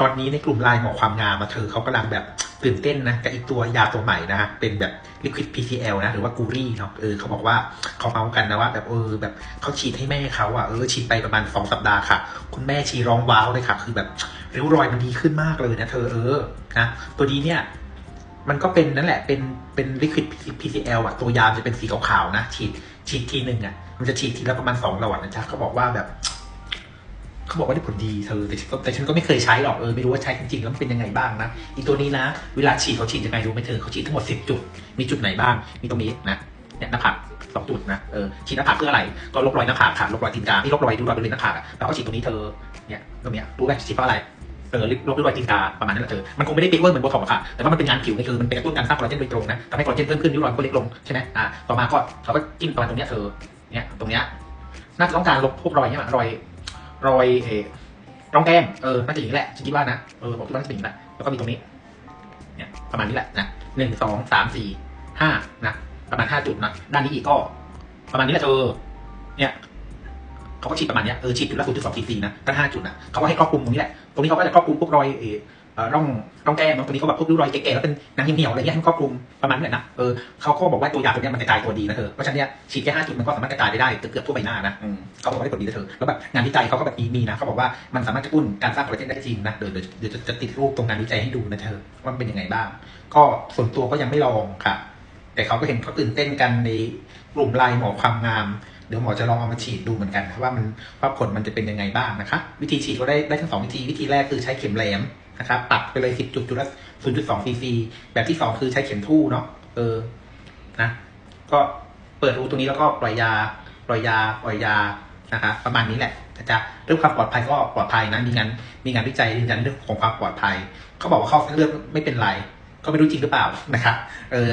ตอนนี้ในกลุ่มไลน์หมอความงามมาเธอเขากำลังแบบตื่นเต้นนะกับอีกตัวยาตัวใหม่นะฮะเป็นแบบ liquid PCL นะ หรือว่ากูรี่เนาะเออเขาบอกว่าเขาเมาส์กันนะว่าแบบเออแบบเขาฉีดให้แม่เขาอะเออฉีดไปประมาณสองสัปดาห์ค่ะ คุณแม่ชีร้องว้าวเลยค่ะ คือแบบริ้วรอยมันดีขึ้นมากเลยนะเธอเออนะตัวนี้เนี่ยมันก็เป็นนั่นแหละเป็นเป็น liquid PCL อะตัวยาจะเป็นสีขาวๆนะฉีดฉีดทีหนึ่งอะมันจะฉีดทีละประมาณสองหลอดนะจ๊ะเขาบอกว่าแบบ เขาบอกว่าได้ผลดีเธอแต่ฉันก็แต่ฉันก็ไม่เคยใช้หรอกเออไม่รู้ว่าใช้จริงๆแล้วมันเป็นยังไงบ้างนะอีตัวนี้นะ เวลาฉีดเขาฉีดยังไงรู้ไหมเธอเขาฉีดทั้งหมดสิบจุด มีจุดไหนบ้าง มีตรงนี้นะเนี่ยหน้าผากสองจุดนะเออฉีดหน้าผากเพื่ออะไรก็ลบรอยหน้าผากค่ะลบรอยตีนกาที่ลบรอยดูรอยบริเวณหน้าผากแล้วก็ฉีดตรงนี้เธอเนี่ยตรงเนี้ยรู้ไหมฉีดเพราะอะไรเออลบรอยตีนกาประมาณนั้นแหละเธอ มันคงไม่ได้ปิ๊กเวอร์เหมือนโบท็อกซ์อะค่ะ แต่ว่ามันเป็นงานผิวไงคือมันเป็นกระตุ้นการสร้างคอลลาเจนโดยตรงนะทำให้คอลลาเจนเพิ่มขึ้นริ้วรอยก็เล็กลงใช่ไหมอ่าต่อมาก็เขาก็จิ้มประมาณตรงเนี้ยเธอ เนี่ยตรงเนี้ยน่าจะต้องการลบพวกรอยเนี่ยรอย รอยเออร่องแก้มเออน่าจะอย่างนี้แหละฉันคิดว่านะเออผมคิดว่าน่าจะเป็นอย่างนี้แหละแล้วก็มีตรงนี้ เนี่ยประมาณนี้แหละนะหนึ่งสองสามสี่ห้านะประมาณห้าจุดนะด้านนี้อีกก็ ประมาณนี้แหละเธอเนี่ยเขาก็ฉีดประมาณเนี้ยเออฉีดจุดละศูนย์จุดสองสี่สี่นะตั้งห้าจุดนะเขาก็ให้ครอบคลุมตรงนี้แหละตรงนี้เขาก็จะครอบคลุมพวกรอยเออ ร่องร่องแก้มเนอะตรงนี้เขาแบบพวกริ้วรอยแก่ๆแล้วเป็นหนังเหี่ยวๆอะไรเงี้ยให้มันครอบคลุมประมาณนี้แหละนะเออเขาก็บอกว่าตัวยาตัวเนี้ยมันกระจายตัวดีนะเธอเพราะฉะนั้นเนี่ยฉีดแค่ห้าจุดมันก็สามารถกระจายไปได้เกือบๆทั่วใบหน้านะอืมเขาบอกว่าได้ผลดีนะเธอแล้วแบบงานวิจัยเขาก็แบบมีมีนะเขาบอกว่ามันสามารถกระตุ้นการสร้างคอลลาเจนได้จริงนะเดี๋ยวเดี๋ยวเดี๋ยวจะจะติดรูปตรงงานวิจัยให้ดูนะเธอว่ามันเป็นยังไงบ้าง ก็ส่วนตัวก็ยังไม่ลองค่ะ แต่เขาก็เห็นเขาตื่นเต้นกันในกลุ่มไลน์หมอความงาม เดี๋ยวหมอจะลองเอามาฉีดดูเหมือนกันว่ามันว่าผลมันจะเป็นยังไงบ้างนะคะวิธีฉีดก็ได้ได้ทั้งสองวิธี วิธีแรกคือใช้เข็มแหลมนะครับตัดไปเลยสิบจุดจุดละศูนย์จุดสองซีซีแบบที่สองคือใช้เข็มทู่เนาะเออนะก็เปิดรูตรงนี้แล้วก็ปล่อยยาปล่อยยาปล่อยยานะคะประมาณนี้แหละนะจ๊ะเรื่องความปลอดภัยก็ปลอดภัยนะมีงานมีงานวิจัยยืนยันเรื่องของความปลอดภัย เขาบอกว่าเข้าเส้นเลือดไม่เป็นไร ก็ไม่รู้จริงหรือเปล่านะคะเออ